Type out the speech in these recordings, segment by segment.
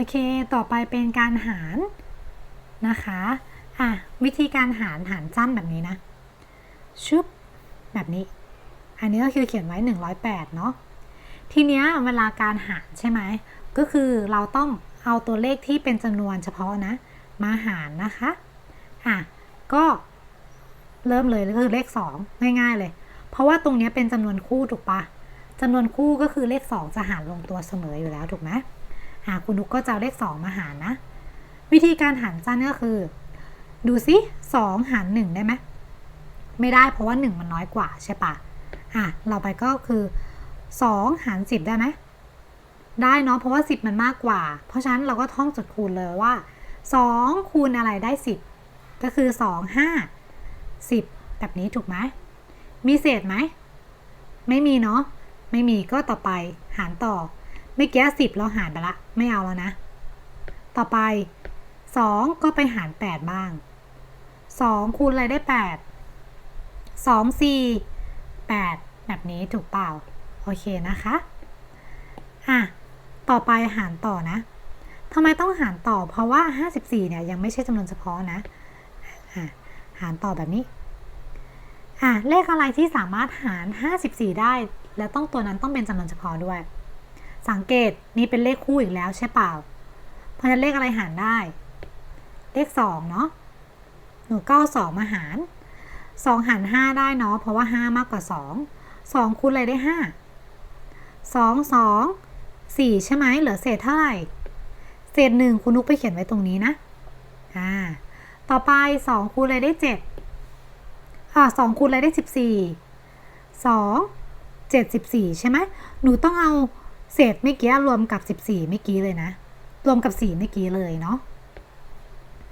อเค ต่อไปเป็นการหารนะคะ อะ วิธีการหารหารสั้นแบบนี้นะชุบแบบนี้ อันนี้ก็คือเขียนไว้ 108 เนาะ ทีเนี้ยเวลาการหารใช่ไหม ก็คือเราต้องเอาตัวเลขที่เป็นจำนวนเฉพาะนะ มาหารนะคะ อะ ก็เริ่มเลยก็คือเลข 2 ง่ายๆเลย เพราะว่าตรงเนี้ยเป็นจำนวนคู่ถูกปะจำนวนคู่ก็คือเลข 2 จะหารลงตัวเสมออยู่แล้วถูกไหม อะคุณนุกก็จะเอาเลข 2 มาหารนะ วิธีการหารสั้นก็คือ ดูสิ2 หาร 1 ได้ไหมไม่ได้เพราะว่า 1 มันน้อยกว่าใช่ปะอะเราไปก็คือ 2 หาร 10 ได้ไหมได้เนาะเพราะว่า 10 มันมากกว่า เพราะฉะนั้นเราก็ท่องจุดคูณเลยว่า 2 คูณอะไรได้ 10 ก็คือ 2 5 10 แบบนี้ถูกไหมมีเศษไหม ไม่มีเนาะไม่มีก็ต่อไปหารต่อ ม่แก้สิบเราหารไปละ ไม่เอาแล้วนะ ต่อไป2ก็ไปหาร8บ้าง2คูณอะไรได้8 2 4 8แปดแบบนี้ถูกเปล่า โอเคนะคะ อะ ต่อไปหารต่อนะทำไมต้องหารต่อ เพราะว่า 54 เนี่ย ยังไม่ใช่จำนวนเฉพาะนะ อะ หารต่อแบบนี้ อะ เลขอะไรที่สามารถหาร 54 ได้ แล้วต้องตัวนั้นต้องเป็นจำนวนเฉพาะด้วย สังเกตนี่เป็นเลขคู่อีกแล้วใช่เปล่า เพราะฉะนั้นเลขอะไรหารได้ เลข2เนาะหนูก็เอา2มาหาร2หาร5ได้เนาะเพราะว่า5มากกว่า2 2คูณอะไรได้5 2 2 4ใช่ไหมเหลือเศษเท่าไหร่เศษหนึ่งคุณนุกไปเขียนไว้ตรงนี้นะอ่าต่อไป2คูณอะไรได้7อ่า2คูณอะไรได้14 2 74ใช่ไหมหนูต้องเอา เศษเมื่อกี้รวมกับ 14เมื่อกี้เลยนะ รวมกับ 4 เมื่อกี้เลยเนาะ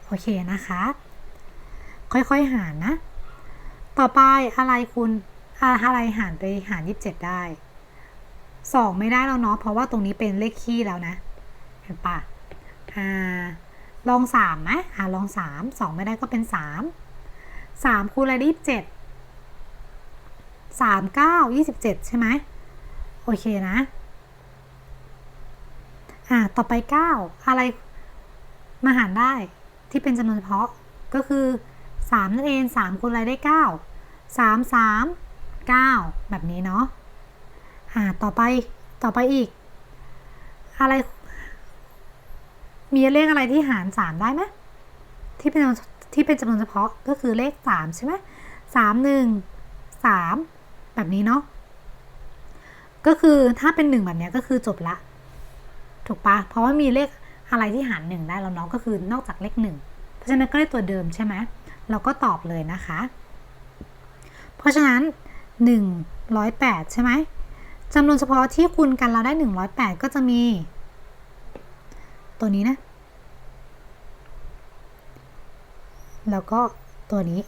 โอเคนะคะ ค่อยๆหารนะ ต่อไปอะไรคุณอะไรหารไปหาร 27 ได้ 2 ไม่ได้แล้วเนาะ เพราะว่าตรงนี้เป็นเลขคี่แล้วนะ เห็นปะอ่า ลอง3ไหมอ่าลอง 3 2 ไม่ได้ก็เป็น 3 3คูณอะไรได้27 3 9 27 ใช่ไหม โอเคนะ อ่าต่อไป 9 อะไรมาหารได้ที่เป็นจำนวนเฉพาะก็คือ 3 นั่นเอง 3คูณอะไรได้ 9 3 3 9 แบบนี้เนาะอ่าต่อไปต่อไปอีก อะไร มีเลขอะไรที่หาร 3 ได้ไหมที่เป็นที่เป็นจำนวนเฉพาะก็คือเลข 3 ใช่ไหมสามหนึ่งสามแบบนี้เนาะก็คือถ้าเป็น 1 แบบนี้ก็คือจบละ ถูกปะเพราะว่ามีเลขอะไรที่หาร1ได้แล้วเนาะก็คือนอกจากเลข1เพราะฉะนั้นก็ได้ตัวเดิมใช่ไหมเราก็ตอบเลยนะคะ เพราะฉะนั้น 108 ใช่ไหมจำนวนเฉพาะที่คูณกันเราได้ 108 ก็จะมี ตัวนี้นะ แล้วก็ตัวนี้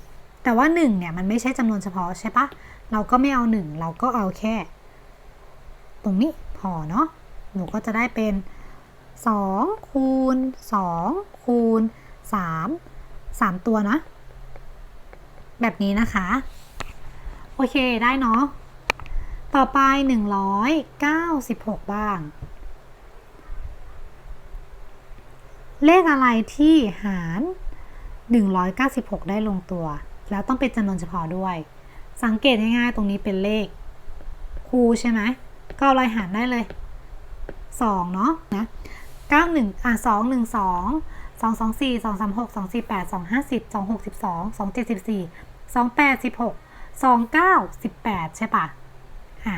แต่ว่า 1 เนี่ย มันไม่ใช่จำนวนเฉพาะใช่ปะเราก็ไม่เอา 1 เราก็เอาแค่ ตรงนี้พอเนาะ หนูก็จะได้เป็น 2 คูณ 2 คูณ 3 3 ตัวนะ แบบนี้นะคะ โอเคได้เนาะต่อไป 196 บ้าง เลขอะไรที่หาร 196 ได้ลงตัว แล้วต้องเป็นจำนวนเฉพาะด้วย สังเกตง่ายๆ ตรงนี้เป็นเลข คูใช่ไหม ก็เอาไรหารได้เลย 2 เนาะนะ91อะ2 1 2 2 2 4 2 3 6 2 4 8 2 5 0 2 6 12 2 7 14 2 8 16 2 9 18 ใช่ปะอะ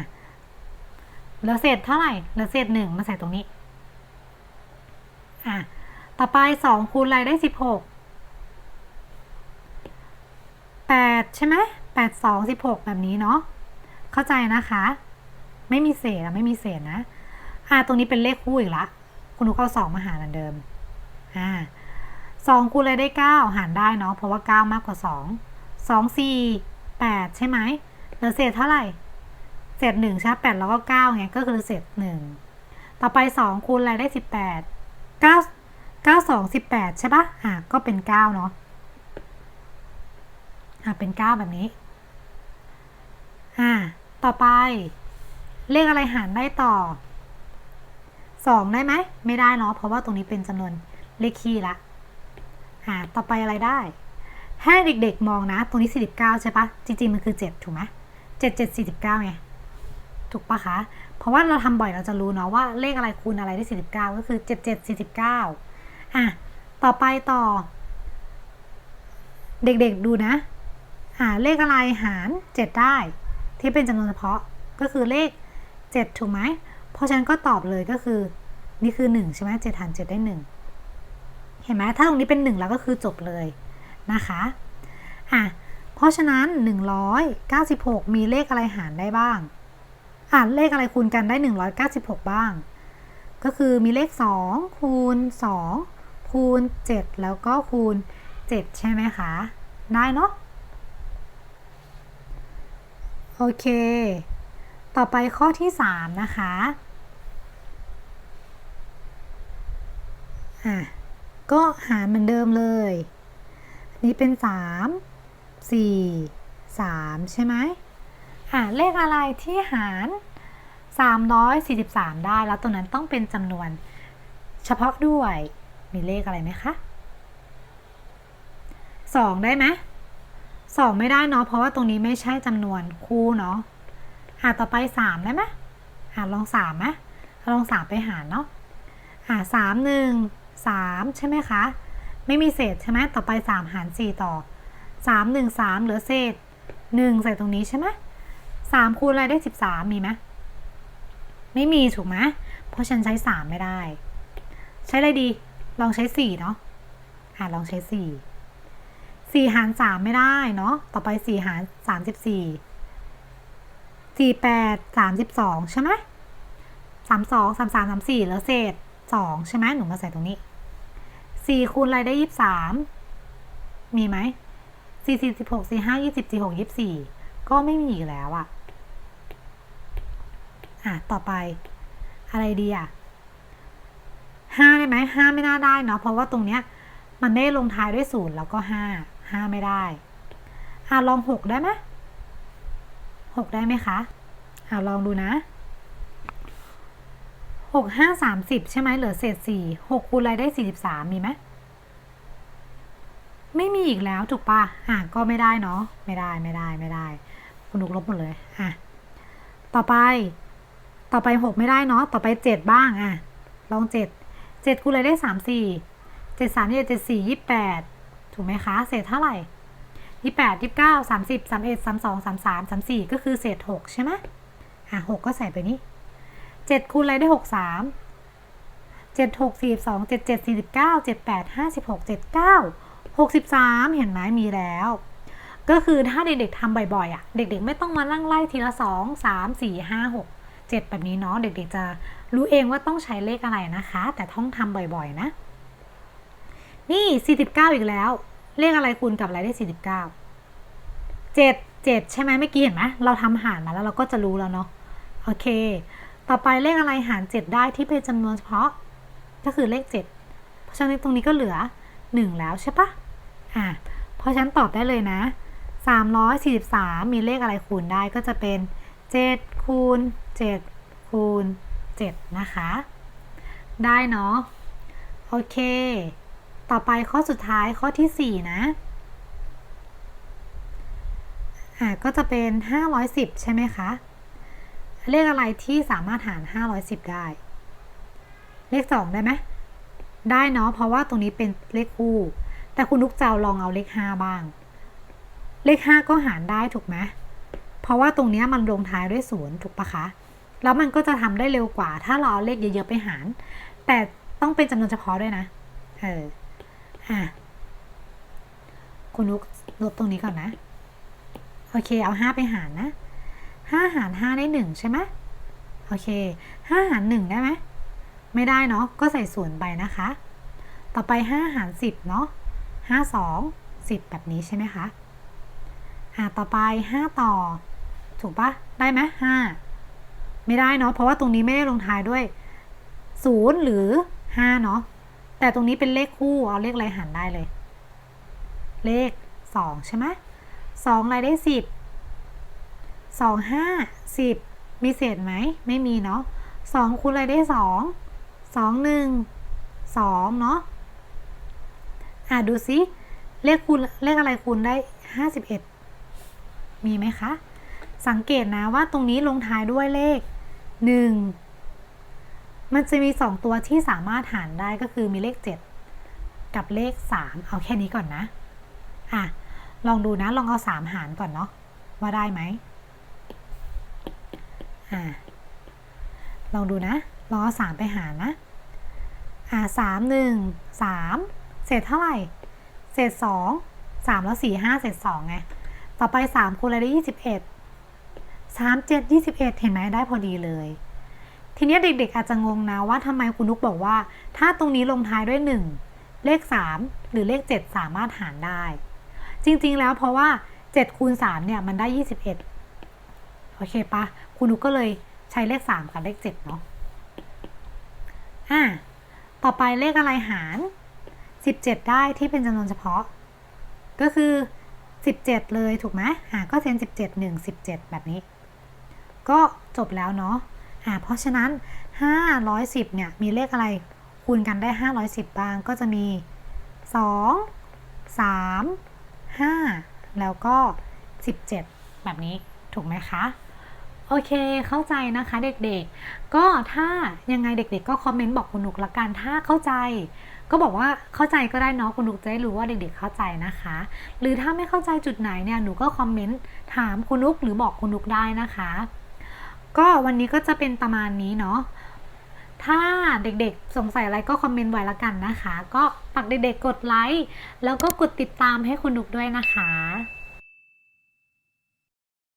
เหลือเศษเท่าไหร่เหลือเศษหนึ่งมาใส่ตรงนี้ อะ ต่อไป2คูณอะไรได้16 8ใช่ไหม8 2 16แบบนี้เนาะ เข้าใจนะคะ ไม่มีเศษอะไม่มีเศษนะ อะตรงนี้เป็นเลขคู่อีกละคุณนุกเอาสองมาหารเหมือนเดิมอ่าสองคูณอะไรได้เก้าหารได้เนาะเพราะว่าเก้ามากกว่าสองสองสี่แปดใช่ไหมเหลือเศษเท่าไหร่เศษหนึ่งใช่แปดแล้วก็เก้าไงก็คือเศษหนึ่งต่อไปสองคูณอะไรได้สิบแปดเก้าเก้าสองสิบแปดใช่ปะอะก็เป็นเก้าเนาะอะเป็นเก้าแบบนี้อ่าต่อไปเลขอะไรหารได้ต่อ สองได้ไหม ไม่ได้เนาะเพราะว่าตรงนี้เป็นจำนวนเลขคี่ละอ่าต่อไปอะไรได้ ให้เด็กๆมองนะ ตรงนี้ 49 ใช่ปะจริงๆ มันคือ 7 ถูกไหมเจ็ดเจ็ดสี่สิบเก้าไงถูกปะคะ เพราะว่าเราทำบ่อยเราจะรู้เนาะว่าเลขอะไรคูณอะไรได้ 49 ก็คือ 7 7 49อะต่อไปต่อ เด็กๆดูนะอ่าเลขอะไรหาร 7 ได้ ที่เป็นจำนวนเฉพาะก็คือเลข 7 ถูกไหม เพราะฉะนั้นก็ตอบเลยก็คือ นี่คือ 1 ใช่ไหม7หาร7ได้ 1 เห็นไหมถ้าตรงนี้เป็น 1 แล้วก็คือจบเลยนะคะอะเพราะฉะนั้น 196 มีเลขอะไรหารได้บ้างอ่านเลขอะไรคูณกันได้ 196 บ้าง ก็คือมีเลข 2 คูณ 2 คูณ 7 แล้วก็คูณ 7 ใช่ไหมคะ ได้เนาะโอเค ต่อไปข้อที่ 3 นะคะอะก็หารเหมือนเดิมเลยนนี้เป็น 3 4 3 ใช่ไหมอะเลขอะไรที่หาร 343 ได้แล้วตัวนั้นต้องเป็นจำนวนเฉพาะด้วยมีเลขอะไรไหมคะ 2 ได้ไหม2ไม่ได้เนาะเพราะว่าตรงนี้ไม่ใช่จำนวนคู่เนาะ อะต่อไป3ได้ไหมอะลอง3ไหมลอง3ไปหารเนาะอะ3 1 3ใช่ไหมคะ ไม่มีเศษใช่ไหมต่อไป3หาร4ต่อ3 1 3เหลือเศษ1ใส่ตรงนี้ใช่ไหม3คูณอะไรได้13มีไหมไม่มีถูกไหมเพราะฉันใช้3ไม่ได้ ใช้อะไรดี ลองใช้4เนาะอะลองใช้4 4หาร3ไม่ได้เนาะต่อไป4หาร 34 4 8 32ใช่ไหม32 33 34เหลือเศษ2ใช่ไหมหนูมาใส่ตรงนี้4คูณอะไรได้23มีไหม4 4 16 4 5 20 4 6 24ก็ไม่มีอีกแล้วอะอะ ต่อไปอะไรดีอะห้าได้ไหมห้าไม่น่าได้เนาะเพราะว่าตรงเนี้ย มันได้ลงท้ายด้วยศูนย์แล้วก็ห้าห้าไม่ได้อะลองหกได้ไหม หกได้ไหมคะอะลองดูนะหกห้าสามสิบใช่ไหมเหลือเศษสี่หกคูณอะไรได้สี่สิบสามมีไหมไม่มีอีกแล้วถูกปะอะก็ไม่ได้เนาะไม่ได้ไม่ได้ไม่ได้คุณนุกลบหมดเลยอะต่อไป ต่อไปหกไม่ได้เนาะต่อไปเจ็ดบ้างอะลองเจ็ดเจ็ดคูณอะไรได้สามสี่เจ็ดสามเจ็ดเจ็ดสี่ยี่แปดถูกไหมคะ เศษเท่าไหร่ ยี่แปดยี่เก้าสามสิบสามเอ็ดสามสองสามสามสามสี่ก็คือเศษหกใช่ไหมอะหกก็ใส่ไปนี้เจ็ดคูณอะไรได้หกสามเจ็ดหกสี่สองเจ็ดเจ็ดสี่สิบเก้าเจ็ดแปดห้าสิบหกเจ็ดเก้าหกสิบสามเห็นไหมมีแล้ว ก็คือถ้าเด็กๆทำบ่อยๆอะ เด็กๆ ไม่ต้องมานั่งไล่ทีละสองสามสี่ห้าหกเจ็ดแบบนี้เนาะเด็กๆจะรู้เองว่าต้องใช้เลขอะไรนะคะ แต่ต้องทำบ่อยๆนะ นี่สี่สิบเก้าอีกแล้ว เลขอะไรคูณกับอะไรได้สี่สิบเก้าเจ็ดเจ็ดใช่ไหมเมื่อกี้เห็นไหมเราทำหารมาแล้วเราก็จะรู้แล้วเนาะโอเค ต่อไปเลขอะไรหารเจ็ดได้ที่เป็นจำนวนเฉพาะ ก็คือเลขเจ็ดเพราะฉะนั้นตรงนี้ก็เหลือหนึ่งแล้วใช่ปะอะเพราะฉะนั้นตอบได้เลยนะ343มีเลขอะไรคูณได้ก็จะเป็น7คูณ7คูณ7นะคะ ได้เนาะโอเค ต่อไปข้อสุดท้ายข้อที่ 4 นะอะก็จะเป็น 510 ใช่ไหมคะ เลขอะไรที่สามารถหาร 510 ได้ เลข 2 ได้ไหมได้เนาะเพราะว่าตรงนี้เป็นเลขคู่ แต่คุณลูกเจ้าลองเอาเลข 5 บ้าง เลข 5 ก็หารได้ถูกไหมเพราะว่าตรงนี้มันลงท้ายด้วยศูนย์ถูกปะคะ แล้วมันก็จะทำได้เร็วกว่า ถ้าเราเอาเลขเยอะๆไปหาร แต่ต้องเป็นจำนวนเฉพาะด้วยนะ เออ อะคุณลูกลบตรงนี้ก่อนนะ โอเค เอา5ไปหารนะ5หาร5ได้1ใช่ไหมโอเค5หาร1ได้ไหมไม่ได้เนาะก็ใส่ศูนย์ไปนะคะ ต่อไป5หาร10เนาะ5 2 10แบบนี้ใช่ไหมคะอ่าต่อไป5ต่อ ถูกปะได้ไหม5ไม่ได้เนาะเพราะว่าตรงนี้ไม่ได้ลงท้ายด้วย0หรือ5เนาะ แต่ตรงนี้เป็นเลขคู่เอาเลขอะไรหารได้เลย เลข2ใช่ไหม2อะไรได้10 2 5 10มีเศษไหมไม่มีเนาะ2คูณอะไรได้2สองหนึ่งสองเนาะอะดูซิเลขคูณเลขอะไรคูณได้ห้าสิบเอ็ดมีไหมคะ สังเกตนะว่าตรงนี้ลงท้ายด้วยเลขหนึ่ง มันจะมีสองตัวที่สามารถหารได้ก็คือมีเลขเจ็ดกับเลขสามเอาแค่นี้ก่อนนะ อะ ลองดูนะ ลองเอาสามหารก่อนเนาะ ว่าได้ไหมอ่าลองดูนะ ลองเอาสามไปหารนะ อ่าสามหนึ่งสามเศษเท่าไหร่ เศษสองสามแล้วสี่ห้าเศษสองไง ต่อไปสามคูณอะไรได้ยี่สิบเอ็ดสามเจ็ดยี่สิบเอ็ดเห็นไหมได้พอดีเลย ทีนี้เด็กๆอาจจะงงนะว่าทำไมคุณนุกบอกว่า ถ้าตรงนี้ลงท้ายด้วยหนึ่งเลขสามหรือเลขเจ็ดสามารถหารได้ จริงๆแล้วเพราะว่า7คูณ3เนี่ยมันได้ 21 โอเคปะคุณนุกก็เลยใช้เลข 3 กับเลข 7 เนาะอะต่อไปเลขอะไรหาร 17 ได้ที่เป็นจำนวนเฉพาะ ก็คือ 17 เลยถูกไหมอะก็เซน17 1 17 แบบนี้ ก็จบแล้วเนาะ อะเพราะฉะนั้น 510เนี่ยมีเลขอะไรคูณกันได้ 510 บ้างก็จะมี 2 3 5 แล้วก็ 17 แบบนี้ถูกไหมคะโอเค เข้าใจนะคะเด็กๆ ก็ถ้ายังไงเด็กๆ ก็คอมเมนต์บอกคุณนุกละกัน ถ้าเข้าใจ ก็บอกว่าเข้าใจก็ได้เนาะคุณนุกจะได้รู้ว่าเด็กๆ เข้าใจนะคะ หรือถ้าไม่เข้าใจจุดไหนเนี่ย หนูก็คอมเมนต์ถามคุณนุกหรือบอกคุณนุกได้นะคะ ก็วันนี้ก็จะเป็นประมาณนี้เนาะถ้าเด็กๆ สงสัยอะไรก็คอมเมนต์ไว้ละกันนะคะ ก็ฝากเด็กๆ กดไลค์แล้วก็กดติดตามให้คุณนุกด้วยนะคะ